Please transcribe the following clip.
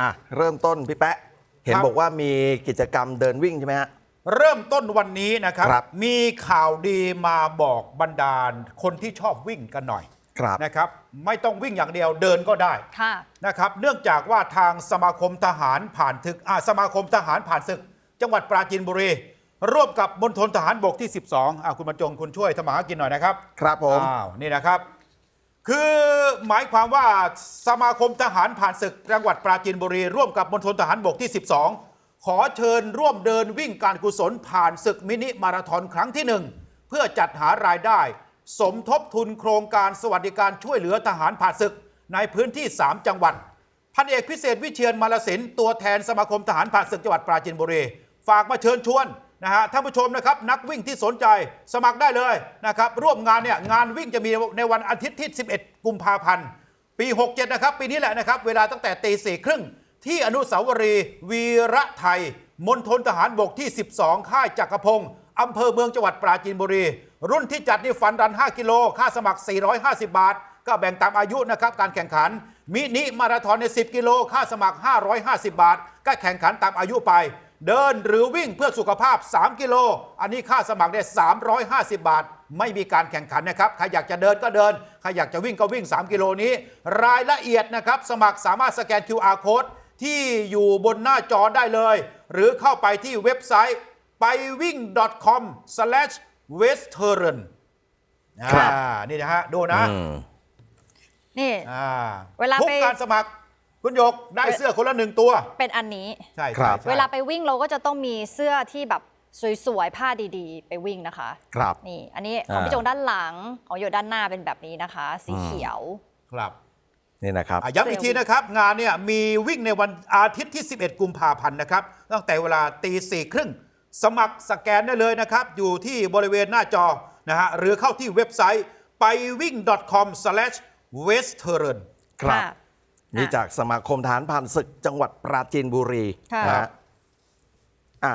อะเริ่มต้นพี่แป๊ะ เห็นครับ บอกว่ามีกิจกรรมเดินวิ่งใช่ไหมฮะ เริ่มต้นวันนี้นะครับ ครับ มีข่าวดีมาบอกบรรดาลคนที่ชอบวิ่งกันหน่อยครับ นะครับ ไม่ต้องวิ่งอย่างเดียวเดินก็ได้ค่ะ นะครับ เนื่องจากว่าทางสมาคมทหารผ่านศึกอ่าสมาคมทหารผ่านศึก จังหวัดปราจีนบุรีร่วมกับมณฑลทหารบกที่ 12อ่าคุณบรรจงคุณช่วยทำมาหากินหน่อยนะครับ ครับผม อ้าวนี่นะครับ คือหมายความว่าสมาคมทหารผ่านศึกจังหวัดปราจีนบุรี ร่วมกับมณฑลทหารบกที่ 12 ขอเชิญร่วมเดินวิ่งการกุศลผ่านศึกมินิมาราธอนครั้งที่หนึ่งเพื่อจัดหารายได้ สมทบทุนโครงการสวัสดิการช่วยเหลือทหารผ่านศึกในพื้นที่ 3 จังหวัดพันเอกพิเศษวิเชียนมาลสินตัวแทนสมาคมทหารผ่านศึกจังหวัดปราจีนบุรี ฝากมาเชิญชวน นะฮะท่านผู้ชมนะครับนักวิ่งที่สนใจสมัครได้เลยนะครับร่วมงานเนี่ยงานวิ่งจะมีในวันอาทิตย์ที่ 11 กุมภาพันธ์ ปี 67 นะครับ ปีนี้แหละนะครับ เวลาตั้งแต่ตีสี่ครึ่งที่อนุสาวรีย์วีระไทยมณฑลทหารบกที่ 12 ค่ายจักรพงศ์อำเภอเมืองจังหวัดปราจีนบุรี รุ่นที่จัดนี่ฟันรัน 5 กิโล ค่าสมัคร 450 บาท ก็แบ่งตามอายุนะครับการแข่งขัน มินิมาราธอนใน 10 กิโล ค่าสมัคร 550 บาท ก็แข่งขันตามอายุไป เดินหรือวิ่งเพื่อสุขภาพ 3 กิโล อันนี้ค่าสมัครได้350 บาท ไม่มีการแข่งขันนะครับ ใครอยากจะเดินก็เดิน ใครอยากจะวิ่งก็วิ่ง 3 กิโลนี้ รายละเอียดนะครับ สมัครสามารถสแกน QR code ที่อยู่บนหน้าจอได้เลย หรือเข้าไปที่เว็บไซต์ไปวิ่ง com/western ครับอ่านี่นะฮะ ดูนะอืม นี่ อ่าเวลาทุกไป การสมัครคุณหยกได้เสื้อคนละหนึ่งตัว เป็นอันนี้ ใช่ครัใช่บใช่เวลาไปวิ่งเราก็จะต้องมีเสื้อที่แบบสวยๆ ผ้าดีๆ ไปวิ่งนะคะ ครับ นี่ อันนี้ของพี่อ่า จงด้านหลัง ของโยด้านหน้าเป็นแบบนี้นะคะ สีอืมเขียว ครับนี่นะครับ อะย้ำอีกทีนะครับ งานเนี่ยมีวิ่งในวันอาทิตย์ที่ 11 กุมภาพันธ์นะครับ ตั้งแต่เวลาตีสี่ครึ่งสมัครสแกนได้เลยนะครับ อยู่ที่บริเวณหน้าจอนะฮะหรือเข้าที่เว็บไซต์ไปวิ่ง com/western ครับค่ะนี่จากสมาคมทหารผ่านศึกจังหวัดปราจีนบุรีค่ะ นะฮะอะ